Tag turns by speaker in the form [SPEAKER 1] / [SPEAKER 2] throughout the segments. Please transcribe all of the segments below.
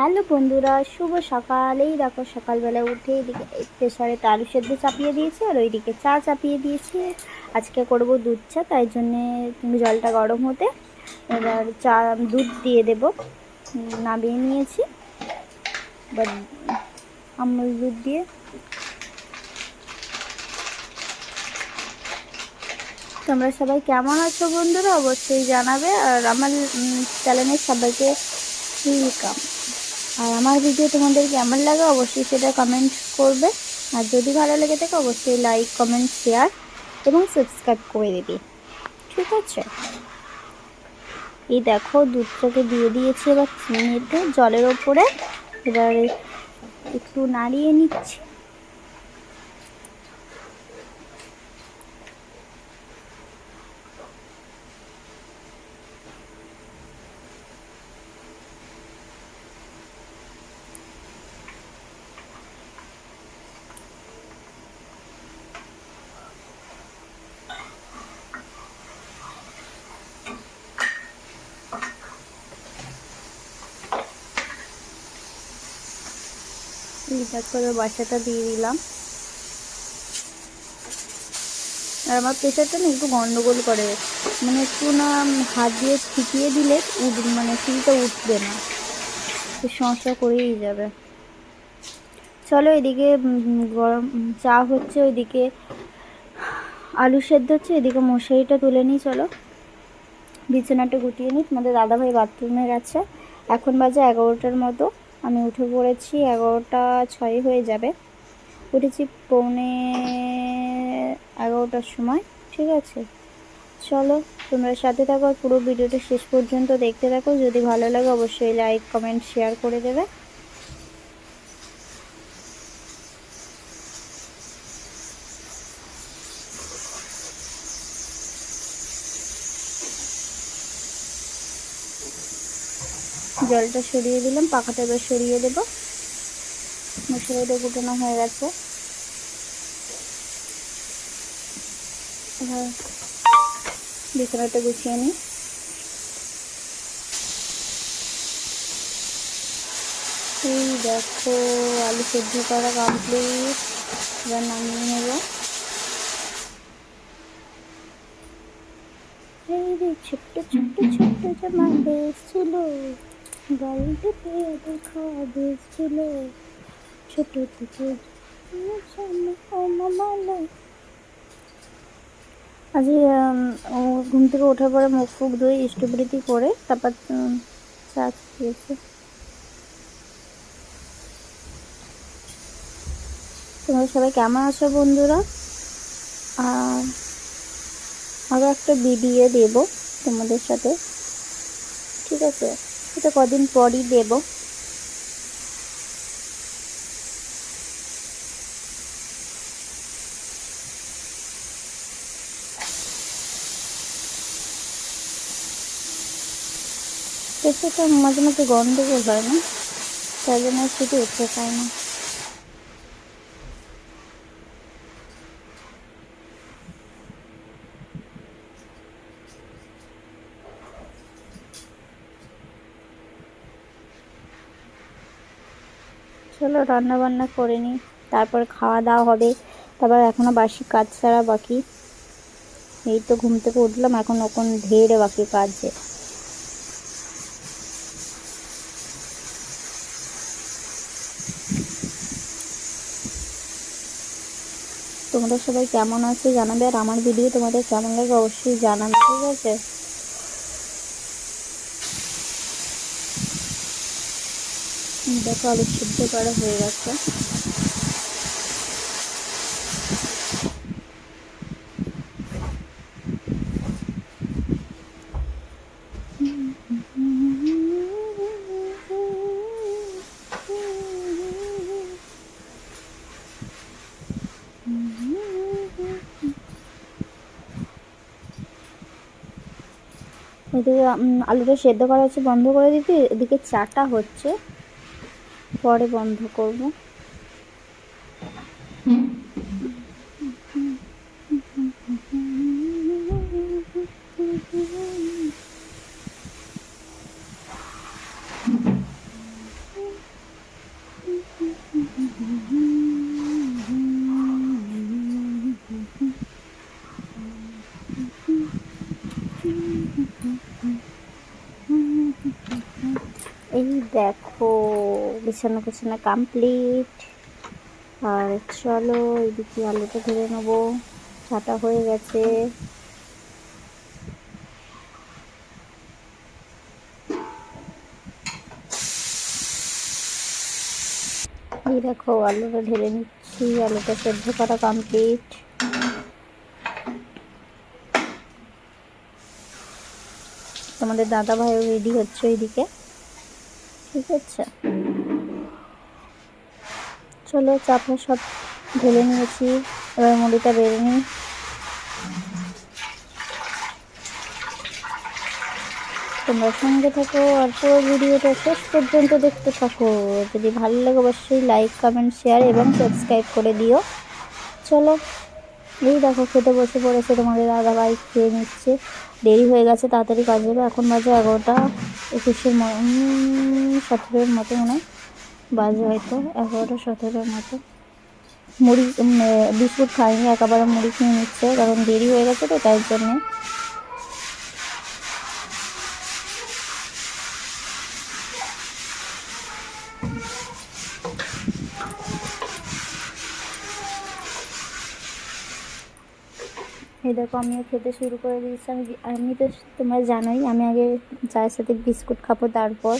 [SPEAKER 1] Hello বন্ধুরা, শুভ সকালেই দেখো সকালবেলা উঠে এদিকে প্রেশারে আলু সেদ্ধ চাপিয়ে দিয়েছি আর ওইদিকে চা চাপিয়ে দিয়েছি। আজকে করব দুধ চা, তাই জন্যে জলটা গরম হতে এবার চা, দুধ দিয়ে দেব। নামিয়ে নিয়েছি। এবার আমুল দুধ দিয়ে তোমরা সবাই কেমন আছো বন্ধুরা? অবশ্যই জানাবে। আর আমার চ্যানেলের সবাইকে ওয়েলকাম আর আমার ভিডিও তোমাদের কেমন লাগে অবশ্যই সেটা কমেন্ট করবে। আর যদি ভালো লেগে থাকে, অবশ্যই লাইক কমেন্ট শেয়ার এবং সাবস্ক্রাইব করে দেবে। ঠিক আছে? এই দেখো, দুধটাকে দিয়ে দিয়েছি এবার চিনিতে জলের ওপরে। এবার একটু নাড়িয়ে নিচ্ছি। এই করে বাসাটা দিয়ে দিলাম। আর আমার প্রেশারটা না একটু গন্ডগোল করে। মানে একটু না হাত দিয়ে ছিটিয়ে দিলে উঠ মানে চুলটা উঠবে না। সমস্যা করেই যাবে। চলো এদিকে গরম, চা হচ্ছে ওইদিকে। আলু সেদ্ধ হচ্ছে এদিকে মশারিটা তুলে নিই, চলো। বিছানাটা গুটিয়ে নিই। তোমাদের দাদাভাই বাথরুমে গেছে। এখন বাজে এগারোটার মতো। আমি উঠে পড়েছি, এগারোটা ছয় হয়ে যাবে। উঠেছি পৌনে এগারোটার সময়, ঠিক আছে? চলো, তোমরা সাথে থাকো পুরো ভিডিওটা শেষ পর্যন্ত দেখতে থাকো। যদি ভালো লাগে, অবশ্যই লাইক কমেন্ট শেয়ার করে দেবে। জলটা সরিয়ে দিলাম, পাখাটা এবার সরিয়ে দেবো। মশলাটা গুটানো হয়ে গেছে। বিছানাটা গুছিয়ে নিই। এই দেখো, আলু সেদ্ধ করা কমপ্লিট এবার নামিয়ে নেব। এই ছোট্ট ছোট্ট ছোট্ট জামা ছিল বাড়িতে দেখা বেশ ছিল। ছোট থেকে আজ ও ঘুম থেকে ওঠার পরে মুখ ফুক ধুয়ে ইষ্টবৃতি করে তারপর চা খেয়েছে। তোমরা সবাই কেমন আছো বন্ধুরা? আর আরও একটা ভিডিও দেব তোমাদের সাথে। ঠিক আছে? সেটা কদিন পরই দেব। মাঝে মাঝে গন্ধ হয় না, তাই জন্য শুধু উঠতে চায় না? চলো রান্না বান্না করে নিই, তারপর খাওয়া দাওয়া হবে। তারপর এখনও বাসি কাজ ছাড়া বাকি। এই তো ঘুম থেকে উঠলাম, এখন ওখান ঢের বাকি কাজে। তোমরা সবাই কেমন আছো জানাবে, আর আমার ভিডিও তোমাদের কেমন লাগে অবশ্যই জানাবে, ঠিক আছে? দেখো আলু সিদ্ধ করা হয়ে গেছে। এদিকে আলুটা সেদ্ধ করা হচ্ছে, বন্ধ করে দিতে। এদিকে চাটা হচ্ছে। পরে বন্ধ করব Mm-hmm. এই দেখো, বিছানা বিছানা কমপ্লিট আর চলো এদিকে আলুটা ধরে নেব। ছাটা হয়ে গেছে। এই দেখো, আলুটা ঢেলে নিচ্ছি। আলুটা সেদ্ধ করা কমপ্লিট তোমাদের দাদা ভাইও রেডি হচ্ছে ওইদিকে। ঠিক আছে? চলো চাপা সব ঢেলে নিয়েছি। এবার মুড়িটা বেড়ে নিই। তোমরা সঙ্গে থাকো আর পুরো ভিডিওটা শেষ পর্যন্ত দেখতে থাকো। যদি ভালো লাগে, অবশ্যই লাইক কমেন্ট শেয়ার এবং সাবস্ক্রাইব করে দিও। চলো। এই দেখো, খেতে বসে পড়েছে, তোমাদের দাদা ভাই খেয়ে নিচ্ছে। দেরি হয়ে গেছে, তাড়াতাড়ি কাজ হবে। এখন বাজে এগারোটা একুশের সতেরোর মতো মনে হয়। বাজে হয়তো এগারোটা সতেরোর মতো। মুড়ি বিস্কুট খাইনি, একেবারে মুড়ি খেয়ে নিচ্ছে। কারণ দেরি হয়ে গেছে তো, তাই জন্যে। এই দেখো, আমিও খেতে শুরু করে দিয়েছি। আমি আমি তো তোমরা জানোই, আমি আগে চায়ের সাথে বিস্কুট খাব তারপর।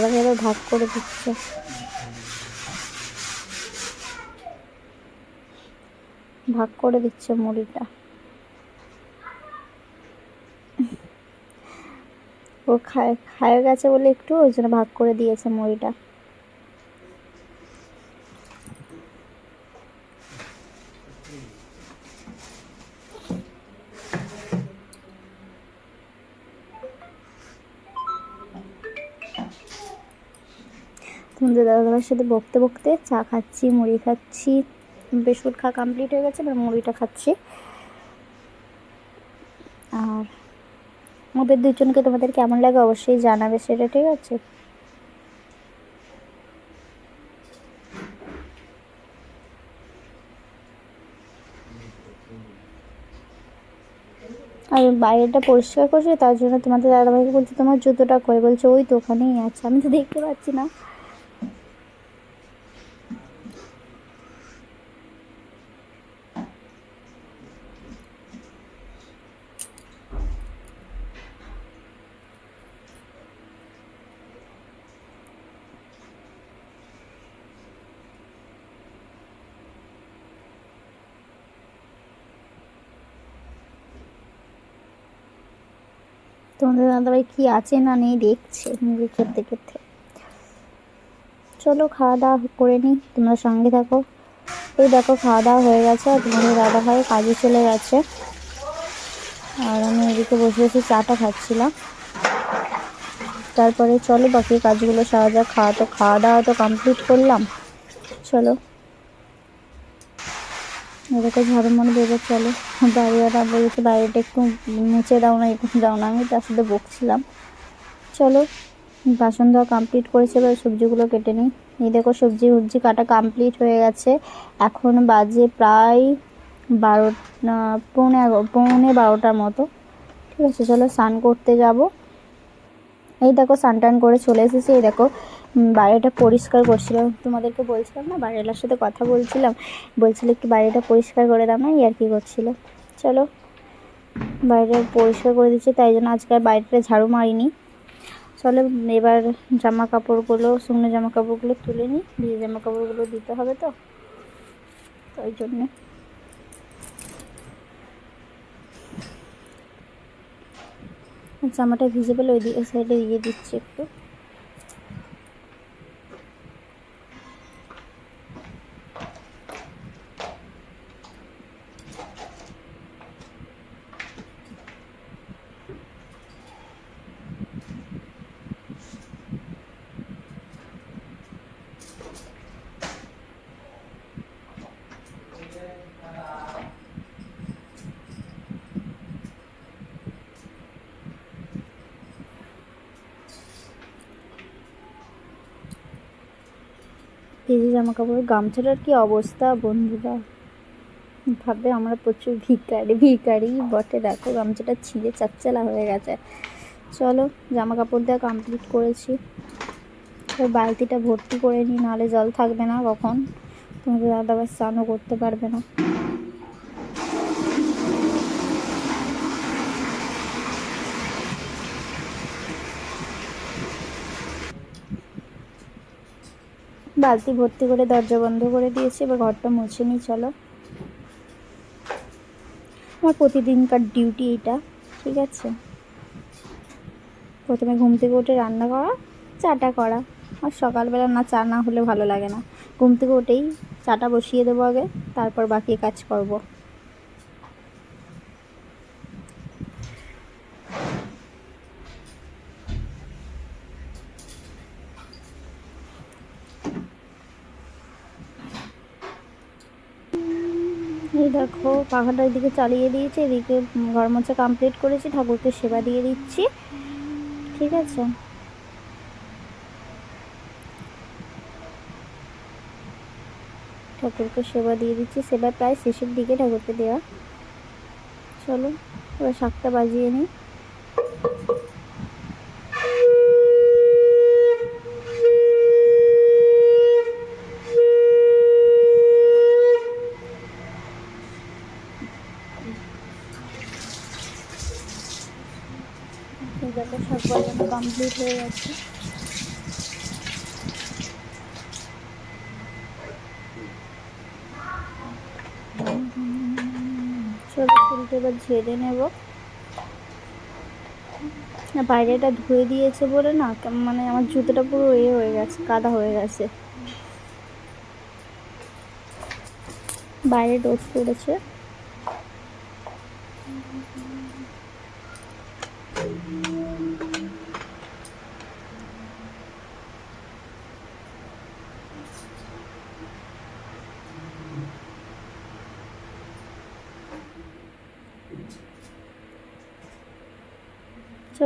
[SPEAKER 1] ভাইরা ভাগ করে দিচ্ছে। ভাগ করে দিচ্ছে মুড়িটা। ও খায় খায় গেছে বলে একটু, ওই জন্য ভাগ করে দিয়েছে মুড়িটা। তোমাদের দাদাভাইয়ের সাথে বকতে বকতে চা খাচ্ছি, মুড়ি খাচ্ছি, বিস্কুট খাওয়া কমপ্লিট হয়ে গেছে মুড়িটা খাচ্ছি। আর ওদের দুজনকে তোমাদের কেমন লাগে অবশ্যই জানাবে সেটা ঠিক আছে? আর বাইরেটা পরিষ্কার করছে, তার জন্য তোমাদের দাদাভাইকে বলছে, তোমার জুতোটা করে বলছে, ওই তো ওখানেই আছে। আমি তো দেখতে পাচ্ছি না। তোমাদের দাদাভাই কি আছে না নেই দেখছে মুভি খেতে খেতে। চলো খাওয়া দাওয়া করে নিই, তোমরা সঙ্গে থাকো। এই দেখো খাওয়া দাওয়া হয়ে গেছে, আর তোমাদের দাদাভাই কাজে চলে গেছে। আর আমি এদিকে বসে বসে চাটা খাচ্ছিলাম। তারপরে চলো বাকি কাজগুলো সারা যাক, খাওয়া তো খাওয়া দাওয়া তো কমপ্লিট করলাম। চলো। এদিকে ঝাড়ু মনে দেবে, চলো। বাড়িওয়ালা বলছে বাইরেটা একটু মুছে দাও না, একটু দাও না। আমি তার সাথে বকছিলাম। চলো, বাসন ধোয়া কমপ্লিট করেছে, এবার সবজিগুলো কেটে নিই। এই দেখো, সবজি উবজি কাটা কমপ্লিট হয়ে গেছে। এখন বাজে প্রায় বারো পৌনে পৌনে বারোটার মতো। ঠিক আছে, চলো স্নান করতে যাব। এই দেখো স্নান টান করে চলে এসেছি। এই দেখো বাইরেটা পরিষ্কার করছিলাম তোমাদেরকে বলছিলাম না, বাইরেলার সাথে কথা বলছিলাম। বলছিল একটু বাইরেটা পরিষ্কার করে দাও না আর কি করছিল। চলো বাইরে পরিষ্কার করে দিচ্ছি, তাই জন্য আজকে আর বাইরেটা ঝাড়ু মারিনি। চলো, এবার জামা কাপড়গুলো শুকনো জামা কাপড়গুলো তুলে নিই। ভিজে জামা কাপড়গুলো দিতে হবে তো, ওই জন্যে। জামাটা ভিজে ওই দিকে সাইডে দিয়ে দিচ্ছি একটু। কেজি জামা কাপড় গামছাটার কি অবস্থা বন্ধুরা? ভাবে আমরা প্রচুর ভিকারি ভিকারি বটে। দেখো গামছাটা ছিঁড়ে চাচ্চালা হয়ে গেছে। চলো জামা কাপড় দেওয়া কমপ্লিট করেছি। ওই বালতিটা ভর্তি করে নিই, নাহলে জল থাকবে না কখন। তোমাদের দাদা আবার স্নানও করতে পারবে না। বালতি ভর্তি করে দরজা বন্ধ করে দিয়েছি, এবার ঘরটা মুছে নিই, চলো। আমার প্রতিদিনকার ডিউটি এটা ঠিক আছে? প্রথমে ঘুম থেকে উঠে রান্না করা, চাটা করা। আর সকালবেলা না, চা না হলে ভালো লাগে না। ঘুম থেকে উঠেই চাটা বসিয়ে দেবো আগে, তারপর বাকি কাজ করব। দেখো, পাখাটা এদিকে চালিয়ে দিয়েছে, এদিকে ঘর মোছা কমপ্লিট করেছি, ঠাকুরকে সেবা দিয়ে দিচ্ছি। ঠিক আছে? ঠাকুরকে সেবা দিয়ে দিচ্ছি সেবা প্রায় শেষের দিকে ঠাকুরকে দেওয়া চলো, এবার শাকটা বাজিয়ে নিই এই দেখো শাক বাজানো কমপ্লিট হয়ে গেছে। চলো চুলটা এবার ঝেড়ে নেব। না, বাইরেটা ধুয়ে দিয়েছে বলে না মানে আমার জুতোটা পুরো এ হয়ে গেছে, কাদা হয়ে গেছে। বাইরে রোদ পড়েছে।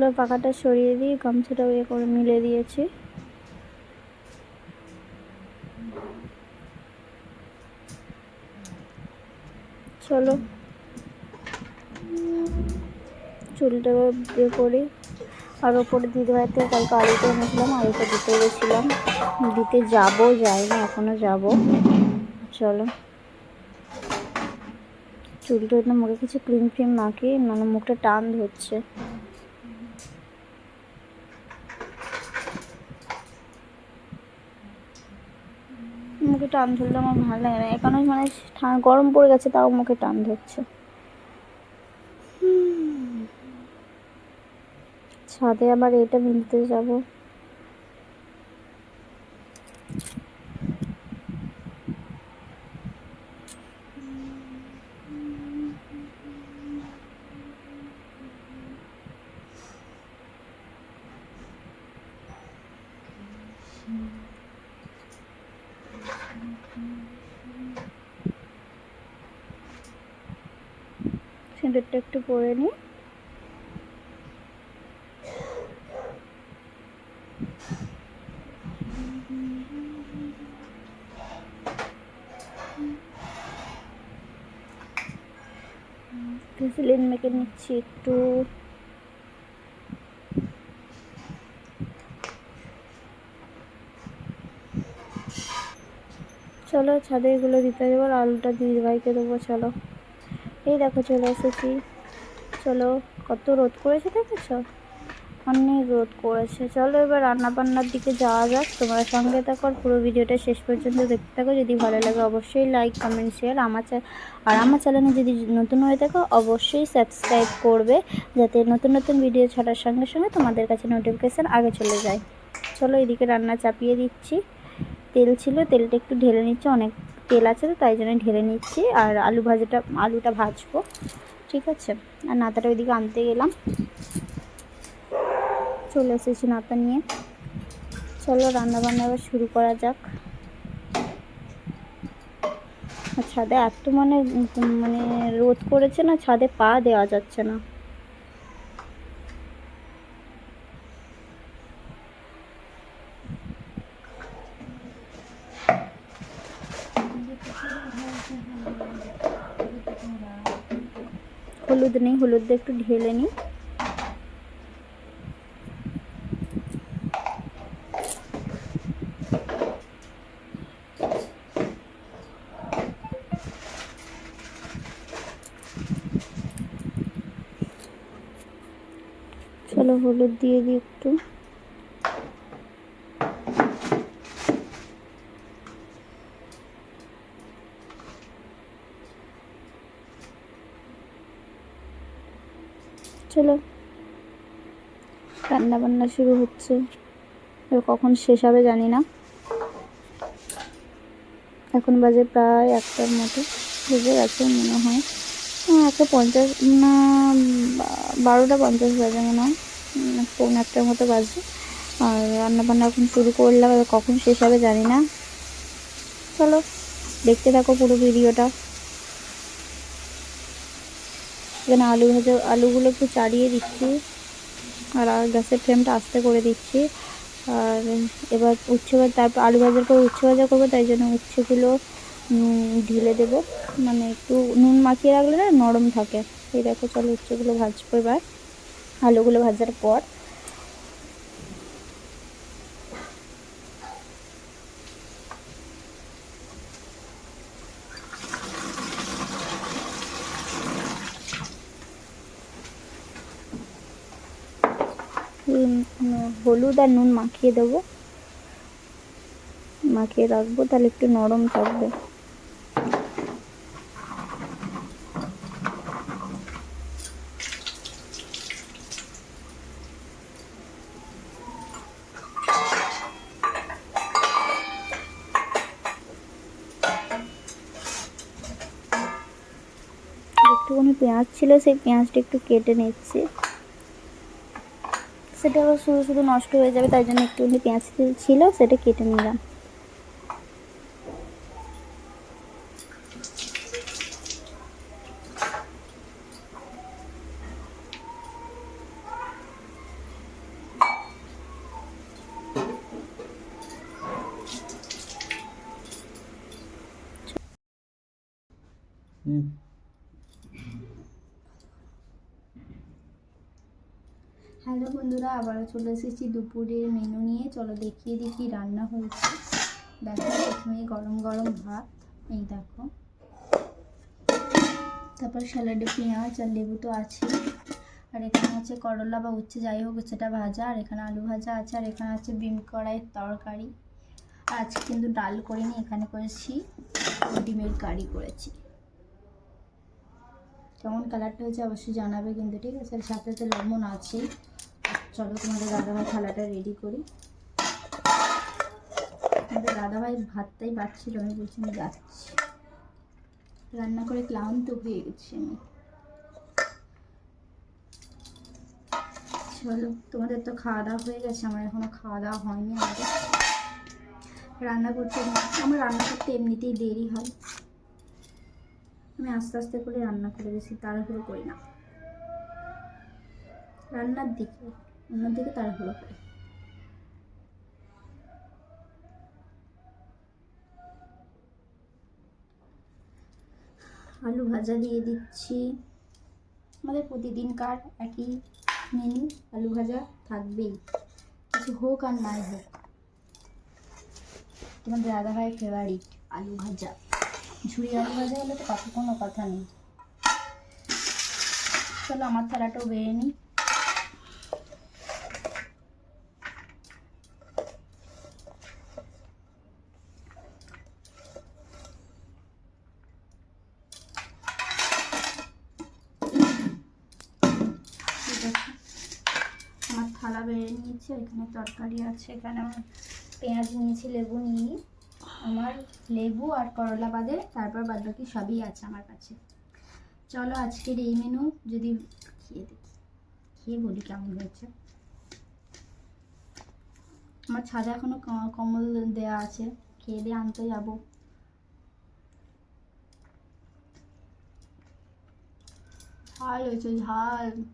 [SPEAKER 1] চলো পাখাটা সরিয়ে দিই গামছাটা ইয়ে করে মিলে দিয়েছি। চলো। চুলটা ইয়ে করি। আর ওপরে দিদিভাইতে কালকে আলুটা এনেছিলাম, আলুটা দিতে গেছিলাম। দিতে যাব যাই না এখনও যাব। চলো। চুলটা মুখে কিছু ক্রিম ফ্রিম মাখিয়ে মানে মুখটা টান ধরছে মুখে টান ধরলে আমার ভালো লাগে না। এখনও মানে গরম পড়ে গেছে, তাও মুখে টান ধরছে। ছাদে আবার এটা মিলতে যাব। সিঁদুরটা একটু পরে নিই। ভেসলিন মেখে নিচ্ছি একটু। চলো ছাদে এগুলো দিতে দেবো আলুটা দিদি ভাইকে দেবো, চলো। এই দেখো চলে এসেছি। চলো, কত রোদ করেছে দেখেছ? অনেক রোদ করেছে। চলো এবার রান্না বান্নার দিকে যাওয়া যাক। তোমার সঙ্গে থাকো পুরো ভিডিওটা শেষ পর্যন্ত দেখতে থাকো। যদি ভালো লাগে অবশ্যই লাইক কমেন্ট শেয়ার আমার আর আমার চ্যানেলে যদি নতুন হয়ে থাকো, অবশ্যই সাবস্ক্রাইব করবে যাতে নতুন নতুন ভিডিও ছাড়ার সঙ্গে সঙ্গে তোমাদের কাছে নোটিফিকেশান আগে চলে যায়। চলো এদিকে রান্না চাপিয়ে দিচ্ছি। তেল ছিল, তেলটা একটু ঢেলে নিচ্ছি অনেক তেল আছে তো, তাই জন্য ঢেলে নিচ্ছি। আর আলু ভাজাটা, আলুটা ভাজবো, ঠিক আছে? আর নাতাটা ওইদিকে আনতে গেলাম। চলে এসেছি নাতা নিয়ে। চলো রান্না বান্না এবার শুরু করা যাক। ছাদে এত মানে মানে রোদ করেছে না, ছাদে পা দেওয়া যাচ্ছে না। হলুদ নেই হলুদ দিয়ে একটু ঢেলে নিই। চলো হলুদ দিয়ে দিই একটু। চলো রান্না বান্না শুরু হচ্ছে। কখন শেষ হবে জানি না। এখন বাজে প্রায় একটার মতো। বেজে গেছে মনে হয়। একটা পঞ্চাশ, না বারোটা পঞ্চাশ বাজে মনে হয়। পৌনে একটার মতো বাজে আর রান্না বান্না এখন শুরু করলাম কখন শেষ হবে জানি না। চলো, দেখতে থাকো পুরো ভিডিওটা। এখানে আলু ভাজা, আলুগুলো একটু চাড়িয়ে দিচ্ছি। আর গ্যাসের ফ্লেমটা আস্তে করে দিচ্ছি। আর এবার উচ্ছে তারপর আলু ভাজার পর উচ্ছে ভাজা করব, তাই জন্য উচ্ছেগুলো ঢেলে দেবো। মানে একটু নুন মাখিয়ে রাখলে না নরম থাকে। এই দেখো, চলো উচ্ছেগুলো ভাজবো এবার। আলুগুলো ভাজার পর। হলুদ আর নুন মাখিয়ে দেবো। মাখিয়ে রাখব, তাহলে একটু নরম থাকবে। একটুখানি পেঁয়াজ ছিল, সেই পেঁয়াজটা একটু কেটে নিচ্ছি। সেটা আবার শুধু শুধু নষ্ট হয়ে যাবে, তাই জন্য একটুখানি পেঁয়াজ তেল ছিল, সেটা কেটে নিলাম
[SPEAKER 2] হুম
[SPEAKER 1] হ্যালো বন্ধুরা আবারও চলে এসেছি দুপুরের মেনু নিয়ে। চলো দেখিয়ে কি রান্না হয়েছে। দেখো প্রথমে গরম গরম ভাত, এই দেখো। তারপর স্যালাডে পেঁয়াজ আর লেবু তো আছে। আর এখানে আছে করলা বা উচ্ছে, যাই হোক, সেটা ভাজা। আর এখানে আলু ভাজা আছে, আর এখানে আছে বিম কড়াইয়ের তরকারি। আজকে কিন্তু ডাল করিনি, এখানে করেছি ডিমের কারি করেছি। কেমন কালারটা হয়েছে অবশ্যই জানাবে কিন্তু, ঠিক আছে? সাথে তো লবণ আছে চলো তোমাদের দাদাভাই থালাটা রেডি করি। আমাদের দাদাভাই ভাতটাই পাচ্ছিল, আমি বলছি আমি যাচ্ছি। রান্না করে ক্লান্ত হয়ে গেছি আমি। চলো, তোমাদের তো খাওয়া দাওয়া হয়ে গেছে, আমার এখনও খাওয়া দাওয়া হয়নি আমাদের। রান্না করতে আমার রান্না করতে এমনিতেই দেরি হয়। আমি আস্তে আস্তে করে রান্না করে বেশি তাড়াহুড়ো করি না। রান্নার দিকে অন্যর দিকে তাড়াহুড়ো করি। আলু ভাজা দিয়ে দিচ্ছি। আমাদের প্রতিদিনকার একই মেনু আলু ভাজা থাকবেই। কিছু হোক আর নাই হোক। তোমার দাদা ভাই ফেভারিট আলু ভাজা। ঝুড়ি আলু ভাজা হলে তো কথা কোনো কথা নেই। চলো আমার থালাটাও বেড়ে নিই ঠিক আছে আমার থালা বেড়ে নিয়েছি এখানে তরকারি আছে, এখানে আমার পেঁয়াজ নিয়েছি, লেবু নিয়ে আমার লেবু আর করলা বাদে তারপর বাদ বাকি সবই আছে আমার কাছে। চলো আজকের এই মেনু যদি খেয়ে দেখি। খেয়ে বলি কেমন হয়েছে। আমার ছাদে এখনও ক- কম্বল দেওয়া আছে, খেয়ে দিয়ে আনতে যাব। ঝাল হয়েছে, ঝাল।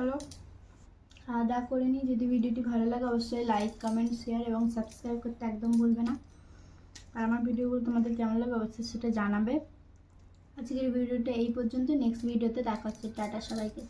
[SPEAKER 1] চলো খাওয়া দাওয়া করে নিই। যদি ভিডিওটি ভালো লাগে, অবশ্যই লাইক কমেন্ট শেয়ার এবং সাবস্ক্রাইব করতে একদম ভুলবে না। আর আমার ভিডিওগুলো তোমাদের কেমন লাগে অবশ্যই সেটা জানাবে। আজকের ভিডিওটা এই পর্যন্ত। নেক্সট ভিডিওতে দেখা হচ্ছে। টাটা সবাইকে।